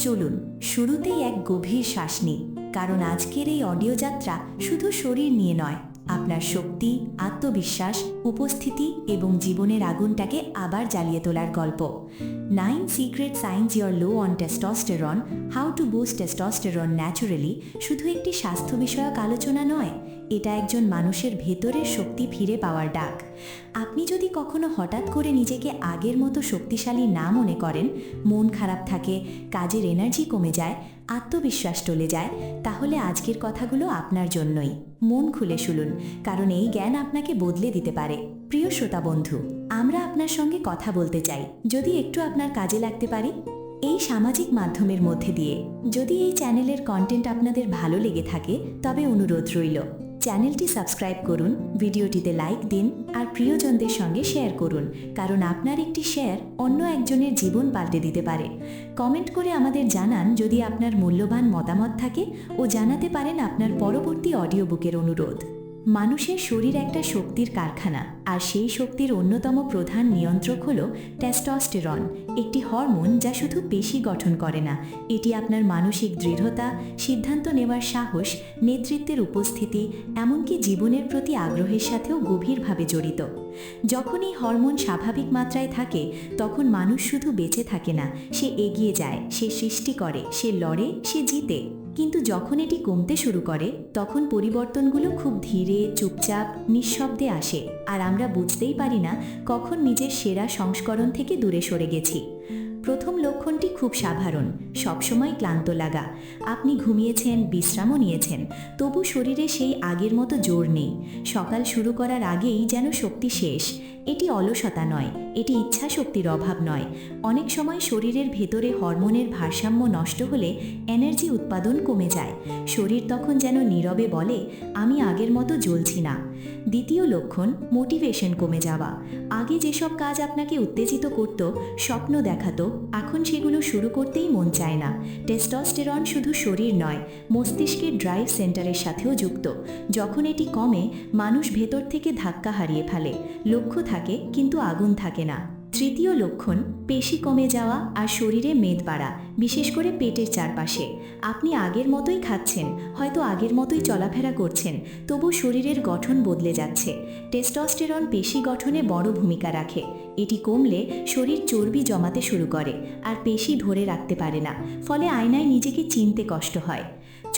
চলুন, শুরুতেই এক গভীর শ্বাস নিই কারণ আজকের এই অডিও যাত্রা শুধু শরীর নিয়ে নয়, আপনার শক্তি, আত্মবিশ্বাস, উপস্থিতি এবং জীবনের আগুনটাকে আবার জ্বালিয়ে তোলার গল্প। Nine secret signs your low on testosterone, how to boost testosterone naturally শুধু একটি স্বাস্থ্য বিষয়ক আলোচনা নয় এটা একজন মানুষের ভেতরের শক্তি ফিরে পাওয়ার ডাক। আপনি যদি কখনো হঠাৎ করে নিজেকে আগের মতো শক্তিশালী না মনে করেন, মন খারাপ থাকে, কাজের এনার্জি কমে যায়, আত্মবিশ্বাস টলে যায়, তাহলে আজকের কথাগুলো আপনার জন্যই। মন খুলে শুনুন, কারণ এই জ্ঞান আপনাকে বদলে দিতে পারে। প্রিয় শ্রোতা বন্ধু, আমরা আপনার সঙ্গে কথা বলতে চাই। যদি একটু আপনার কাজে লাগতে পারি? এই সামাজিক মাধ্যমের মধ্যে দিয়ে। যদি এই চ্যানেলের কন্টেন্ট আপনাদের ভালো লেগে থাকে, তবে অনুরোধ রইল। চ্যানেলটি সাবস্ক্রাইব করুন, ভিডিওটিতে লাইক দিন আর প্রিয়জনদের সঙ্গে শেয়ার করুন, কারণ আপনার একটি শেয়ার অন্য একজনের জীবন পাল্টে দিতে পারে। কমেন্ট করে আমাদের জানান যদি আপনার মূল্যবান মতামত থাকে ও জানাতে পারেন আপনার পরবর্তী অডিও বুকের অনুরোধ। মানুষের শরীর একটা শক্তির কারখানা, আর সেই শক্তির অন্যতম প্রধান নিয়ন্ত্রক হল টেস্টোস্টেরন, একটি হরমোন যা শুধু পেশি গঠন করে না, এটি আপনার মানসিক দৃঢ়তা, সিদ্ধান্ত নেওয়ার সাহস, নেতৃত্বের উপস্থিতি, এমনকি জীবনের প্রতি আগ্রহের সাথেও গভীরভাবে জড়িত। যখন এই হরমোন স্বাভাবিক মাত্রায় থাকে, তখন মানুষ শুধু বেঁচে থাকে না, সে এগিয়ে যায়, সে সৃষ্টি করে, সে লড়ে, সে জিতে। কিন্তু যখন এটি কমতে শুরু করে, তখন পরিবর্তনগুলো খুব ধীরে, চুপচাপ, নিঃশব্দে আসে। আর আমরা বুঝতেই পারি না কখন নিজের সেরা সংস্করণ থেকে দূরে সরে গেছি। প্রথম লক্ষণটি খুব সাধারণ, সবসময় ক্লান্ত লাগা। আপনি ঘুমিয়েছেন, বিশ্রামও নিয়েছেন, তবু শরীরে সেই আগের মতো জোর নেই। সকাল শুরু করার আগেই যেন শক্তি শেষ। এটি অলসতা নয়, এটি ইচ্ছা শক্তির অভাব নয়। অনেক সময় শরীরের ভেতরে হরমোনের ভারসাম্য নষ্ট হলে এনার্জি উৎপাদন কমে যায়। শরীর তখন যেন নীরবে বলে, আমি আগের মতো জ্বলছি না। দ্বিতীয় লক্ষণ, মোটিভেশন কমে যাওয়া। আগে যেসব কাজ আপনাকে উত্তেজিত করত, স্বপ্ন দেখাতো, এখন সেগুলো শুরু করতেই মন চায় না। টেস্টস্টেরন শুধু শরীর নয়, মস্তিষ্কের ড্রাইভ সেন্টারের সাথেও যুক্ত। যখন এটি কমে, মানুষ ভেতর থেকে ধাক্কা হারিয়ে ফেলে। লক্ষ্য থাকে কিন্তু আগুন থাকে না। তৃতীয় লক্ষণ, পেশি কমে যাওয়া আর শরীরে মেদ বাড়া, বিশেষ করে পেটের চারপাশে। আপনি আগের মতোই খাচ্ছেন, হয়তো আগের মতোই চলাফেরা করছেন, তবু শরীরের গঠন বদলে যাচ্ছে। টেস্টোস্টেরন পেশি গঠনে বড় ভূমিকা রাখে। এটি কমলে শরীর চর্বি জমাতে শুরু করে, আর পেশি ধরে রাখতে পারে না, ফলে আয়নায় নিজেকে চিনতে কষ্ট হয়।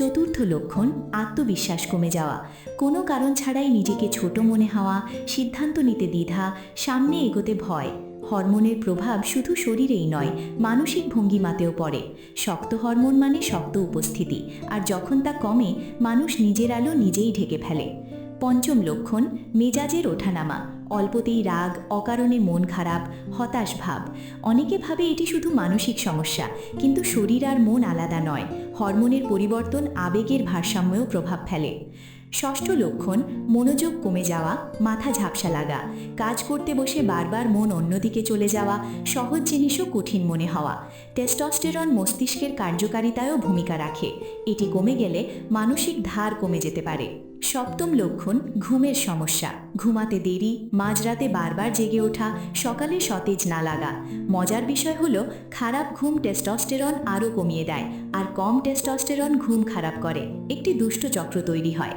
চতুর্থ লক্ষণ, আত্মবিশ্বাস কমে যাওয়া। কোনো কারণ ছাড়াই নিজেকে ছোট মনে হওয়া, সিদ্ধান্ত নিতে দ্বিধা, সামনে এগোতে ভয়। হরমোনের প্রভাব শুধু শরীরেই নয়, মানসিক ভঙ্গিমাতেও পড়ে। শক্ত হরমোন মানে শক্ত উপস্থিতি, আর যখন তা কমে, মানুষ নিজের আলো নিজেই ঢেকে ফেলে। পঞ্চম লক্ষণ মেজাজের ওঠানামা। অল্পতেই রাগ, অকারণে মন খারাপ, হতাশ ভাব। অনেকে ভাবে এটি শুধু মানসিক সমস্যা, কিন্তু শরীর আর মন আলাদা নয়। হরমোনের পরিবর্তন আবেগের ভারসাম্যেও প্রভাব ফেলে। ষষ্ঠ লক্ষণ, মনোযোগ কমে যাওয়া, মাথা ঝাপসা লাগা। কাজ করতে বসে বারবার মন অন্যদিকে চলে যাওয়া, সহজ জিনিসও কঠিন মনে হওয়া। টেস্টোস্টেরন মস্তিষ্কের কার্যকারিতায়ও ভূমিকা রাখে। এটি কমে গেলে মানসিক ধার কমে যেতে পারে। সপ্তম লক্ষণ ঘুমের সমস্যা। ঘুমাতে দেরি, মাঝরাতে বারবার জেগে ওঠা, সকালে সতেজ না লাগা। মজার বিষয় হলো, খারাপ ঘুম টেস্টস্টেরন আরও কমিয়ে দেয়, আর কম টেস্টস্টেরন ঘুম খারাপ করে। একটি দুষ্ট চক্র তৈরি হয়।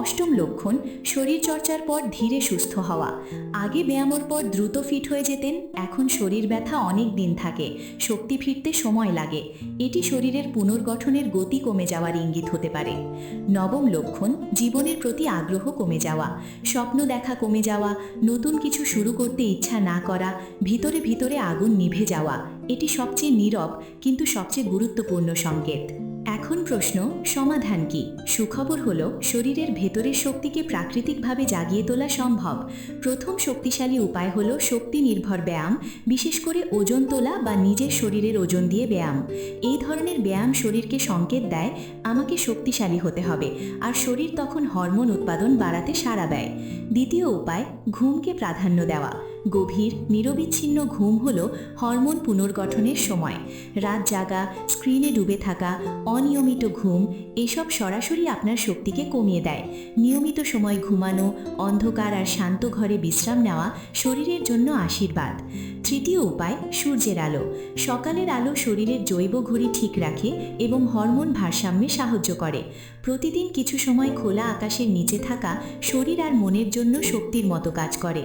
অষ্টম লক্ষণ, শরীরচর্চার পর ধীরে সুস্থ হওয়া। আগে ব্যায়ামের পর দ্রুত ফিট হয়ে যেতেন, এখন শরীর ব্যথা অনেক দিন থাকে, শক্তি ফিরতে সময় লাগে। এটি শরীরের পুনর্গঠনের গতি কমে যাওয়ার ইঙ্গিত হতে পারে। নবম লক্ষণ, জীবনের প্রতি আগ্রহ কমে যাওয়া। স্বপ্ন দেখা কমে যাওয়া, নতুন কিছু শুরু করতে ইচ্ছা না করা, ভিতরে ভিতরে আগুন নিভে যাওয়া। এটি সবচেয়ে নীরব, কিন্তু সবচেয়ে গুরুত্বপূর্ণ সংকেত। এখন প্রশ্ন, সমাধান কি? সুখবর হল, শরীরের ভেতরের শক্তিকে প্রাকৃতিকভাবে জাগিয়ে তোলা সম্ভব। প্রথম শক্তিশালী উপায় হল শক্তি নির্ভর ব্যায়াম, বিশেষ করে ওজন তোলা বা নিজের শরীরের ওজন দিয়ে ব্যায়াম। এই ধরনের ব্যায়াম শরীরকে সংকেত দেয়, আমাকে শক্তিশালী হতে হবে, আর শরীর তখন হরমোন উৎপাদন বাড়াতে সাড়া দেয়। দ্বিতীয় উপায়, ঘুমকে প্রাধান্য দেওয়া। গভীর, নিরবিচ্ছিন্ন ঘুম হল হরমোন পুনর্গঠনের সময়। রাত জাগা স্ক্রিনে ডুবে থাকা, অনিয়মিত ঘুম, এসব সরাসরি আপনার শক্তিকে কমিয়ে দেয়। নিয়মিত সময় ঘুমানো, অন্ধকার আর শান্ত ঘরে বিশ্রাম নেওয়া শরীরের জন্য আশীর্বাদ। তৃতীয় উপায়, সূর্যের আলো। সকালের আলো শরীরের জৈব ঘড়ি ঠিক রাখে এবং হরমোন ভারসাম্যে সাহায্য করে। প্রতিদিন কিছু সময় খোলা আকাশের নিচে থাকা শরীর আর মনের জন্য শক্তির মতো কাজ করে।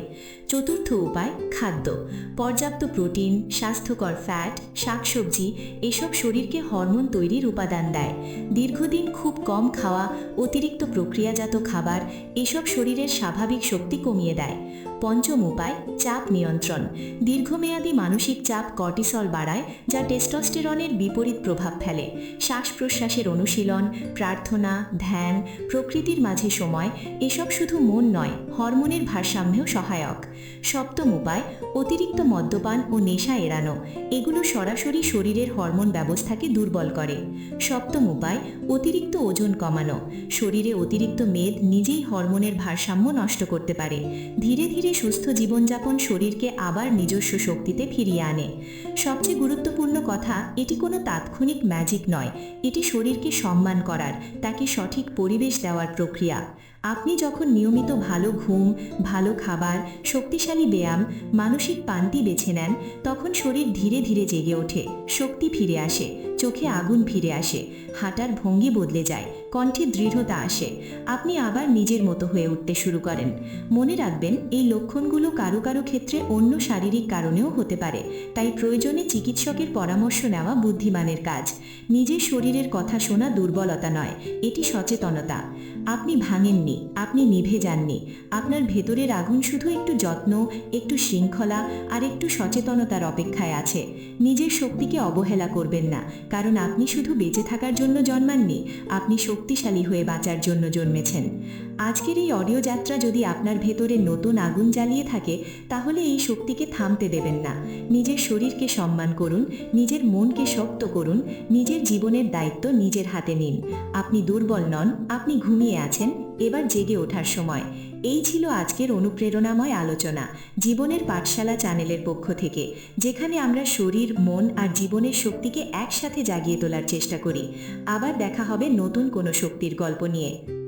চতুর্থ উপায় খাদ্য। পর্যাপ্ত প্রোটিন, স্বাস্থ্যকর ফ্যাট শাকসবজি এসব শরীরকে হরমোন তৈরির উপাদান দেয়। দীর্ঘদিন খুব কম খাওয়া, অতিরিক্ত প্রক্রিয়াজাত খাবার এসব শরীরের স্বাভাবিক শক্তি কমিয়ে দেয়। পঞ্চম উপায়, চাপ নিয়ন্ত্রণ। দীর্ঘমেয়াদী মানসিক চাপ কর্টিসল বাড়ায়, যা টেস্টোস্টেরনের বিপরীত প্রভাব ফেলে। শ্বাস প্রশ্বাসের অনুশীলন, প্রার্থনা, ধ্যান, প্রকৃতির মাঝে সময়, এসব শুধু মন নয়, হরমোনের ভারসাম্যেও সহায়ক। সপ্তম উপায়, অতিরিক্ত মদ্যপান ও নেশা এড়ানো। এগুলো সরাসরি শরীরের হরমোন ব্যবস্থাকে দুর্বল করে। সপ্তম উপায়, অতিরিক্ত ওজন কমানো। শরীরে অতিরিক্ত মেদ নিজেই হরমোনের ভারসাম্য নষ্ট করতে পারে। ধীরে ধীরে সুস্থ জীবনযাপন শরীরকে আবার নিজস্ব শক্তিতে ফিরিয়ে আনে। সবচেয়ে গুরুত্বপূর্ণ কথা, এটি কোনো তাৎক্ষণিক ম্যাজিক নয়। এটি শরীরকে সম্মান করার, তাকে সঠিক পরিবেশ দেওয়ার প্রক্রিয়া। আপনি যখন নিয়মিত ভালো ঘুম, ভালো খাবার, শক্তিশালী ব্যায়াম, মানসিক পান্তি বেছে নেন, তখন শরীর ধীরে ধীরে জেগে ওঠে, শক্তি ফিরে আসে, চোখে আগুন ফিরে আসে, হাঁটার ভঙ্গি বদলে যায়, কণ্ঠে দৃঢ়তা আসে, আপনি আবার নিজের মতো হয়ে উঠতে শুরু করেন। মনে রাখবেন, এই লক্ষণগুলো কারও কারও ক্ষেত্রে অন্য শারীরিক কারণেও হতে পারে, তাই প্রয়োজনে চিকিৎসকের পরামর্শ নেওয়া বুদ্ধিমানের কাজ। নিজের শরীরের কথা শোনা দুর্বলতা নয়, এটি সচেতনতা। আপনি ভাঙেননি। আপনি নিভে যাননি। আপনার ভেতরের আগুন শুধু একটু যত্ন, একটু শৃঙ্খলা আর একটু সচেতনতার অপেক্ষায় আছে। নিজের শক্তিকে অবহেলা করবেন না, কারণ আপনি শুধু বেঁচে থাকার জন্য জন্মাননি, আপনি শক্তিশালী হয়ে বাঁচার জন্য জন্মেছেন। আজকের এই অডিও যাত্রা যদি আপনার ভেতরে নতুন আগুন জ্বালিয়ে থাকে, তাহলে এই শক্তিকে থামতে দেবেন না। নিজের শরীরকে সম্মান করুন, নিজের মনকে শক্ত করুন, নিজের জীবনের দায়িত্ব নিজের হাতে নিন। আপনি দুর্বল নন, আপনি ঘুমিয়ে আছেন এবার জেগে ওঠার সময়। এই ছিল আজকের অনুপ্রেরণাময় আলোচনা, জীবনের পাঠশালা চ্যানেলের পক্ষ থেকে, যেখানে আমরা শরীর, মন আর জীবনের শক্তিকে একসাথে জাগিয়ে তোলার চেষ্টা করি। আবার দেখা হবে নতুন কোনো শক্তির গল্প নিয়ে।